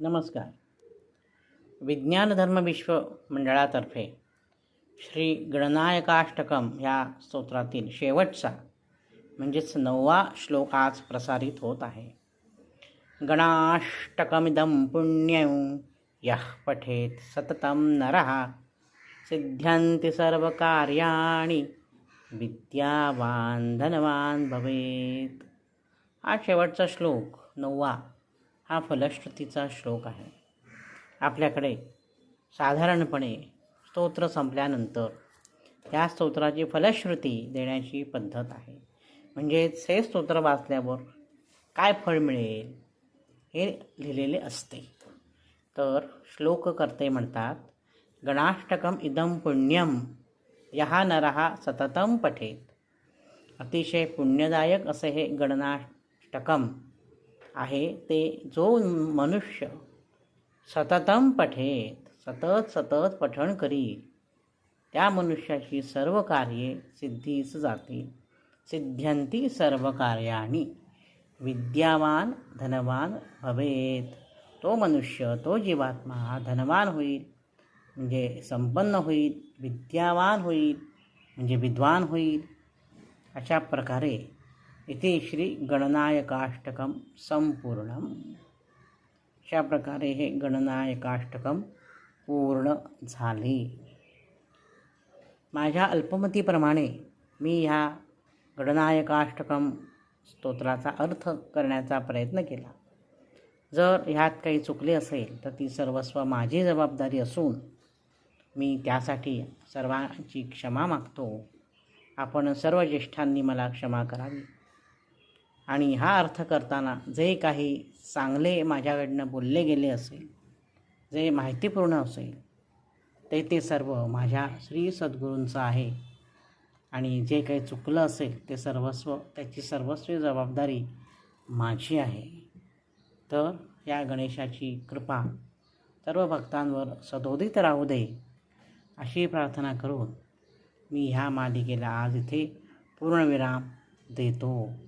नमस्कार. विज्ञान धर्म विश्व मंडळातर्फे श्री गणनायकाष्टकम या स्तोत्रातील शेवटचा म्हणजेच नववा श्लोक आज प्रसारित होत आहे. गणाष्टकमिदं पुण्यं यः पठेत सततं नरः सिद्ध्यन्ति सर्वकार्याणि विद्यावान धनवान भवेत. हा शेवटचा श्लोक नववा हा फलश्रुतीचा श्लोक आहे. आपल्याकडे साधारणपणे स्तोत्र संपल्यानंतर त्या स्तोत्राची फलश्रुती देण्याची पद्धत आहे. म्हणजेच हे स्तोत्र वाचल्यावर काय फळ मिळेल हे लिहिलेले असते. तर श्लोककर्ते म्हणतात गणाष्टकम इदम पुण्यम यहा नरहा सततम पठेत. अतिशय पुण्यदायक असे हे गणनाष्टकम आहे ते जो मनुष्य सततम पठेत सतत सतत पठण करील त्या मनुष्याची सर्व कार्ये सिद्धीस जातील सिद्ध्यंती सर्व कार्याणी विद्यावान धनवान भवेत. तो मनुष्य तो जीवात्मा धनवान होईल म्हणजे संपन्न होईल विद्यावान होईल म्हणजे विद्वान होईल अशा प्रकारे इथे श्री गणनायकाष्टकम संपूर्ण अशा प्रकारे हे गणनायकाष्टकम पूर्ण झाले. माझ्या अल्पमतीप्रमाणे मी ह्या गणनायकाष्टकम स्तोत्राचा अर्थ करण्याचा प्रयत्न केला. जर ह्यात काही चुकले असेल तर ती सर्वस्व माझी जबाबदारी असून मी त्यासाठी सर्वांची क्षमा मागतो. आपण सर्व ज्येष्ठांनी मला क्षमा करावी. आणि हा अर्थ करताना जे काही चांगले माझ्याकडनं बोलले गेले असेल जे माहितीपूर्ण असेल ते ते सर्व माझ्या श्री सद्गुरूंचं आहे. आणि जे काही चुकलं असेल ते सर्वस्व त्याची सर्वस्वी जबाबदारी माझी आहे. तर या गणेशाची कृपा सर्व भक्तांवर सदोदित राहू दे अशी प्रार्थना करून मी ह्या मालिकेला आज इथे पूर्णविराम देतो.